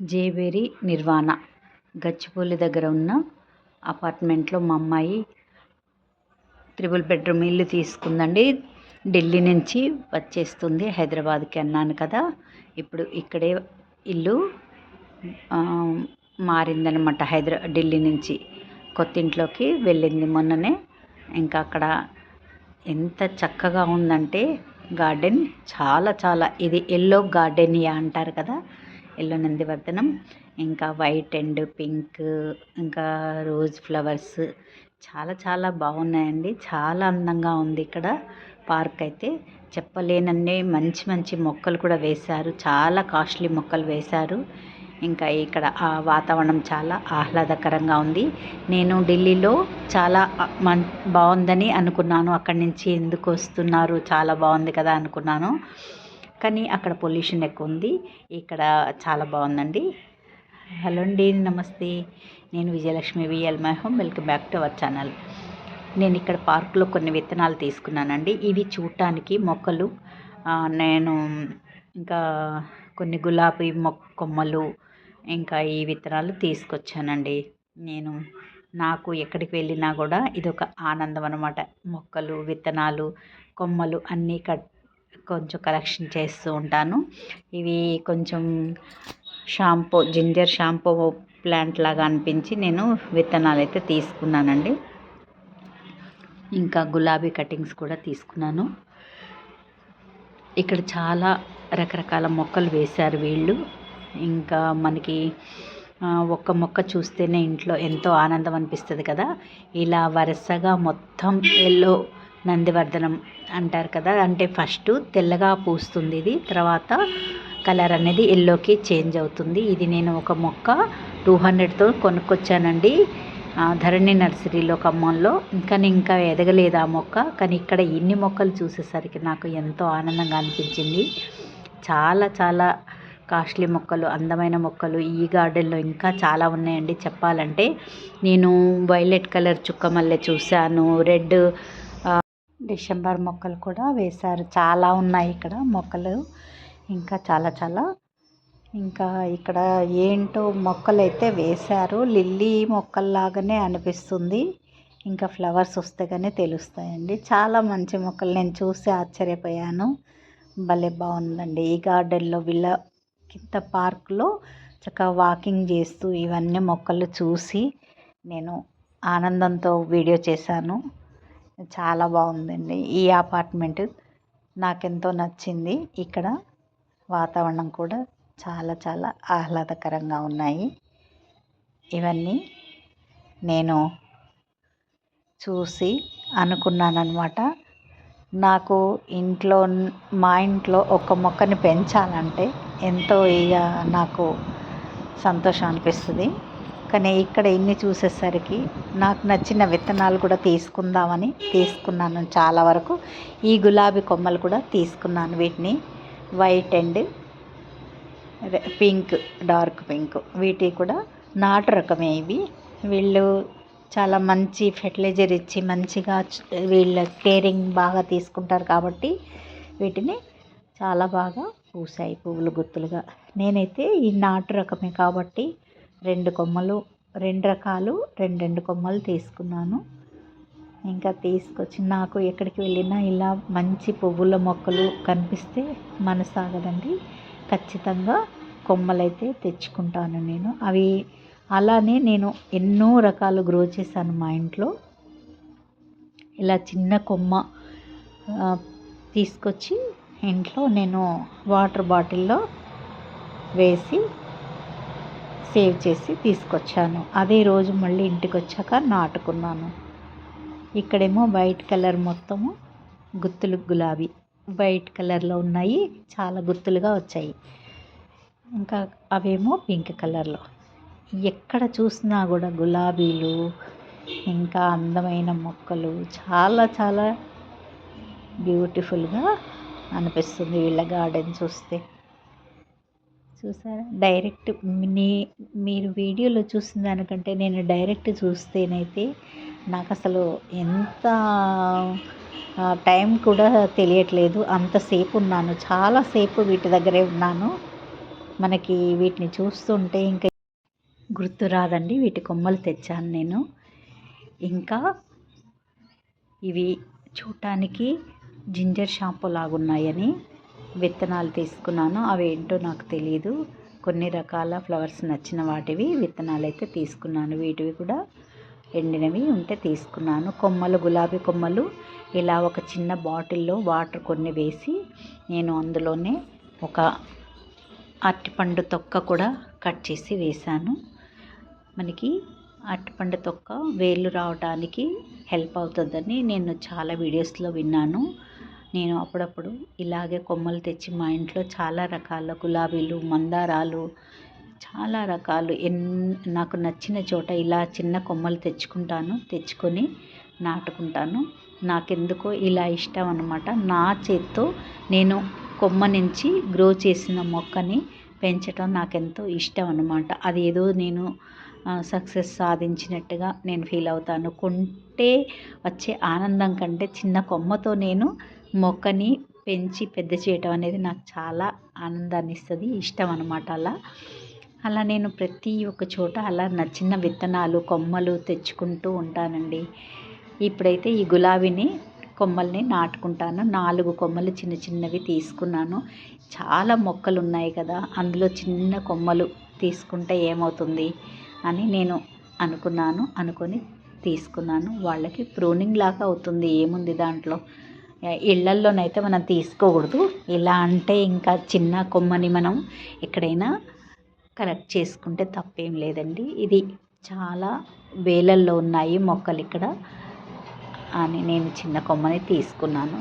జేబేరి నిర్వాణ. గచ్చిబౌలి దగ్గర ఉన్న అపార్ట్మెంట్లో మా అమ్మాయి త్రిబుల్ బెడ్రూమ్ ఇల్లు తీసుకుందండి. ఢిల్లీ నుంచి వచ్చేస్తుంది హైదరాబాద్కి అన్నాను కదా. ఇప్పుడు ఇక్కడే ఇల్లు మారిందనమాట హైదరా ఢిల్లీ నుంచి కొత్త ఇంట్లోకి వెళ్ళింది మొన్ననే. ఇంకా అక్కడ ఎంత చక్కగా ఉందంటే గార్డెన్. చాలా చాలా ఇది ఎల్లో గార్డెనియా అంటారు కదా. ఎల్లో నందివర్ధనం ఇంకా వైట్ అండ్ పింక్ ఇంకా రోజ్ ఫ్లవర్స్. చాలా చాలా బాగున్నాయండి. చాలా అందంగా ఉంది ఇక్కడ పార్క్ అయితే. చెప్పలేనన్ని మంచి మంచి మొక్కలు కూడా వేశారు. చాలా కాస్ట్లీ మొక్కలు వేశారు. ఇంకా ఇక్కడ ఆ వాతావరణం చాలా ఆహ్లాదకరంగా ఉంది. నేను ఢిల్లీలో చాలా మన్ బాగుందని అనుకున్నాను. అక్కడి నుంచి ఎందుకు వస్తున్నారు? చాలా బాగుంది కదా అనుకున్నాను. కానీ అక్కడ పొల్యూషన్ ఎక్కువ ఉంది. ఇక్కడ చాలా బాగుందండి. హలో అండి నమస్తే. నేను Vijayalakshmi VL my home. Welcome back to our channel. నేను ఇక్కడ పార్కులో కొన్ని విత్తనాలు తీసుకున్నానండి. ఇవి చూడటానికి మొక్కలు నేను ఇంకా కొన్ని గులాబీ మొక్క కొమ్మలు ఇంకా ఈ విత్తనాలు తీసుకొచ్చానండి. నేను నాకు ఎక్కడికి వెళ్ళినా కూడా ఇది ఒక ఆనందం అనమాట మొక్కలు విత్తనాలు కొమ్మలు అన్నీ కట్ కొంచెం కలెక్షన్ చేస్తూ ఉంటాను. ఇవి కొంచెం షాంపూ జింజర్ షాంపూ ప్లాంట్ లాగా అనిపించి నేను విత్తనాలు అయితే తీసుకున్నానండి. ఇంకా గులాబీ కటింగ్స్ కూడా తీసుకున్నాను. ఇక్కడ చాలా రకరకాల మొక్కలు వేశారు వీళ్ళు. ఇంకా మనకి ఒక్క మొక్క చూస్తేనే ఇంట్లో ఎంతో ఆనందం అనిపిస్తుంది కదా. ఇలా వరుసగా మొత్తం ఎల్లో నందివర్ధనం అంటారు కదా. అంటే ఫస్ట్ తెల్లగా పూస్తుంది ఇది తర్వాత కలర్ అనేది ఎల్లోకి చేంజ్ అవుతుంది. ఇది నేను ఒక మొక్క టూ హండ్రెడ్తో కొనుక్కొచ్చానండి. ధరణి నర్సరీలో ఖమ్మంలో కానీ ఇంకా ఎదగలేదు ఆ మొక్క కానీ ఇక్కడ ఇన్ని మొక్కలు చూసేసరికి నాకు ఎంతో ఆనందంగా అనిపించింది. చాలా చాలా కాస్ట్లీ మొక్కలు అందమైన మొక్కలు ఈ గార్డెన్లో ఇంకా చాలా ఉన్నాయండి. చెప్పాలంటే నేను వైలెట్ కలర్ చుక్క మల్లె చూశాను రెడ్ డిసెంబర్ మొక్కలు కూడా వేశారు. చాలా ఉన్నాయి ఇక్కడ మొక్కలు. ఇంకా చాలా చాలా. ఇంకా ఇక్కడ ఏంటో మొక్కలు అయితే వేశారు. లిల్లీ మొక్కల్లాగానే అనిపిస్తుంది. ఇంకా ఫ్లవర్స్ వస్తే కానీ తెలుస్తాయండి. చాలా మంచి మొక్కలు. నేను చూసి ఆశ్చర్యపోయాను. భలే బాగుందండి. ఈ గార్డెన్లో విల్ల కింద పార్క్లో చక్కగా వాకింగ్ చేస్తూ ఇవన్నీ మొక్కలు చూసి నేను ఆనందంతో వీడియో చేశాను. చాలా బాగుందండి. ఈ అపార్ట్మెంట్ నాకెంతో నచ్చింది. ఇక్కడ వాతావరణం కూడా చాలా చాలా ఆహ్లాదకరంగా ఉన్నాయి. ఇవన్నీ నేను చూసి అనుకున్నాను నాకు ఇంట్లో మా ఇంట్లో ఒక మొక్కని పెంచాలంటే ఎంతో ఇక నాకు సంతోషం అనిపిస్తుంది. కానీ ఇక్కడ ఇన్ని చూసేసరికి నాకు నచ్చిన విత్తనాలు కూడా తీసుకుందామని తీసుకున్నాను చాలా వరకు. ఈ గులాబీ కొమ్మలు కూడా తీసుకున్నాను వీటిని. White and pink dark pink వీటి కూడా నాటు రకమే ఇవి. వీళ్ళు చాలా మంచి ఫెర్టిలైజర్ ఇచ్చి మంచిగా వీళ్ళ కేరింగ్ బాగా తీసుకుంటారు కాబట్టి వీటిని చాలా బాగా పూసాయి పువ్వులు గుత్తులుగా. నేనైతే ఈ నాటు రకమే కాబట్టి రెండు కొమ్మలు రెండు రకాలు రెండు రెండు కొమ్మలు తీసుకున్నాను. ఇంకా తీసుకొచ్చి నాకు ఎక్కడికి వెళ్ళినా ఇలా మంచి పువ్వుల మొక్కలు కనిపిస్తే మనసాగదండి. ఖచ్చితంగా కొమ్మలైతే తెచ్చుకుంటాను నేను. అవి అలానే నేను ఎన్నో రకాలు గ్రో చేశాను మా ఇంట్లో. ఇలా చిన్న కొమ్మ తీసుకొచ్చి ఇంట్లో నేను వాటర్ బాటిల్లో వేసి సేవ్ చేసి తీసుకొచ్చాను. అదే రోజు మళ్ళీ ఇంటికి వచ్చాక నాటుకున్నాను. ఇక్కడేమో వైట్ కలర్ మొత్తము గుత్తులు గులాబీ. వైట్ కలర్లో ఉన్నాయి చాలా గుత్తులుగా వచ్చాయి. ఇంకా అవేమో పింక్ కలర్లో. ఎక్కడ చూసినా కూడా గులాబీలు ఇంకా అందమైన మొక్కలు చాలా చాలా బ్యూటిఫుల్గా అనిపిస్తుంది వీళ్ళ గార్డెన్ చూస్తే. చూసారా? డైరెక్ట్ నీ మీరు వీడియోలో చూసిన దానికంటే నేను డైరెక్ట్ చూస్తేనైతే నాకు అసలు ఎంత టైం కూడా తెలియట్లేదు. అంతసేపు ఉన్నాను. చాలాసేపు వీటి దగ్గరే ఉన్నాను. మనకి వీటిని చూస్తుంటే ఇంకా గుర్తు రాదండి. వీటి కొమ్మలు తెచ్చాను నేను. ఇంకా ఇవి చూడటానికి జింజర్ షాంపూ లాగున్నాయని విత్తనాలు తీసుకున్నాను. అవి ఏంటో నాకు తెలియదు కొన్ని రకాల ఫ్లవర్స్ నచ్చిన వాటివి విత్తనాలు అయితే తీసుకున్నాను. వీటివి కూడా ఎండినవి ఉంటే తీసుకున్నాను. కొమ్మలు గులాబీ కొమ్మలు ఇలా ఒక చిన్న బాటిల్లో వాటర్ కొన్ని వేసి నేను అందులోనే ఒక అరటిపండు తొక్క కూడా కట్ చేసి వేశాను. మనకి అరటిపండు తొక్క వేళ్ళు రావడానికి హెల్ప్ అవుతుందని నేను చాలా వీడియోస్లో విన్నాను. నేను అప్పుడప్పుడు ఇలాగే కొమ్మలు తెచ్చి మా ఇంట్లో చాలా రకాల గులాబీలు మందారాలు చాలా రకాలు ఎన్ నాకు నచ్చిన చోట ఇలా చిన్న కొమ్మలు తెచ్చుకుంటాను తెచ్చుకొని నాటుకుంటాను. నాకెందుకో ఇలా ఇష్టం అనమాట నా చేత్తో నేను కొమ్మ నుంచి గ్రో చేసిన మొక్కని పెంచడం నాకెంతో ఇష్టం అనమాట అది ఏదో నేను సక్సెస్ సాధించినట్టుగా నేను ఫీల్ అవుతాను. కొంటే వచ్చే ఆనందం కంటే చిన్న కొమ్మతో నేను మొక్కని పెంచి పెద్ద చేయటం అనేది నాకు చాలా ఆనందాన్ని ఇస్తుంది ఇష్టం అనమాట అలా. అలా నేను ప్రతి ఒక్క చోట అలా నచ్చిన విత్తనాలు కొమ్మలు తెచ్చుకుంటూ ఉంటానండి. ఇప్పుడైతే ఈ గులాబీని కొమ్మల్ని నాటుకుంటాను. నాలుగు కొమ్మలు చిన్న చిన్నవి తీసుకున్నాను. చాలా మొక్కలు ఉన్నాయి కదా అందులో చిన్న కొమ్మలు తీసుకుంటే ఏమవుతుంది అని నేను అనుకున్నాను అనుకొని తీసుకున్నాను. వాళ్ళకి ప్రూనింగ్ లాగా అవుతుంది ఏముంది దాంట్లో? ఇళ్ళల్లోనైతే మనం తీసుకోకూడదు. ఇలా అంటే ఇంకా చిన్న కొమ్మని మనం ఎక్కడైనా కలెక్ట్ చేసుకుంటే తప్పేం లేదండి. ఇది చాలా వేలల్లో ఉన్నాయి మొక్కలు ఇక్కడ అని నేను చిన్న కొమ్మని తీసుకున్నాను.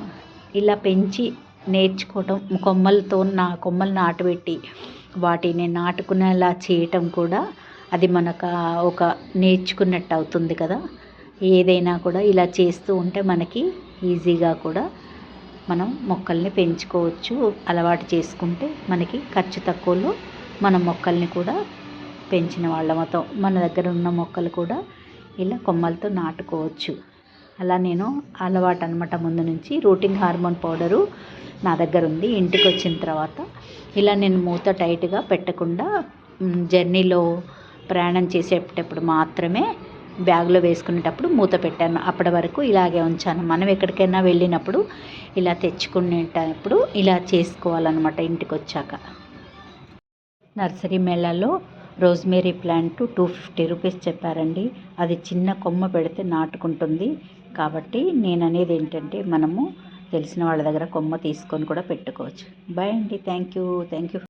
ఇలా పెంచి నేర్చుకోవటం కొమ్మలతో నా కొమ్మలు నాటుపెట్టి వాటిని నాటుకునేలా చేయటం కూడా అది మనకు ఒక నేర్చుకున్నట్టు అవుతుంది కదా. ఏదైనా కూడా ఇలా చేస్తూ ఉంటే మనకి ఈజీగా కూడా మనం మొక్కల్ని పెంచుకోవచ్చు అలవాటు చేసుకుంటే మనకి ఖర్చు తక్కువలో మన మొక్కల్ని కూడా పెంచిన వాళ్ళమవుతాం మన దగ్గర ఉన్న మొక్కలు కూడా ఇలా కొమ్మలతో నాటుకోవచ్చు. అలా నేను అలవాటు అనమాట ముందు నుంచి. రూటింగ్ హార్మోన్ పౌడరు నా దగ్గర ఉంది. ఇంటికి వచ్చిన తర్వాత ఇలా నేను మూత టైట్గా పెట్టకుండా జర్నీలో ప్రయాణం చేసేటప్పుడు మాత్రమే బ్యాగ్లో వేసుకునేటప్పుడు మూత పెట్టాను. అప్పటి వరకు ఇలాగే ఉంచాను. మనం ఎక్కడికైనా వెళ్ళినప్పుడు ఇలా తెచ్చుకునేటప్పుడు ఇలా చేసుకోవాలన్నమాట ఇంటికి వచ్చాక nursery మేళాలో rosemary plant two fifty rupees చెప్పారండి. అది చిన్న కొమ్మ పెడితే నాటుకుంటుంది. కాబట్టి నేను అనేది ఏంటంటే మనము తెలిసిన వాళ్ళ దగ్గర కొమ్మ తీసుకొని కూడా పెట్టుకోవచ్చు. బాయ్ అండి. Thank you. Thank you.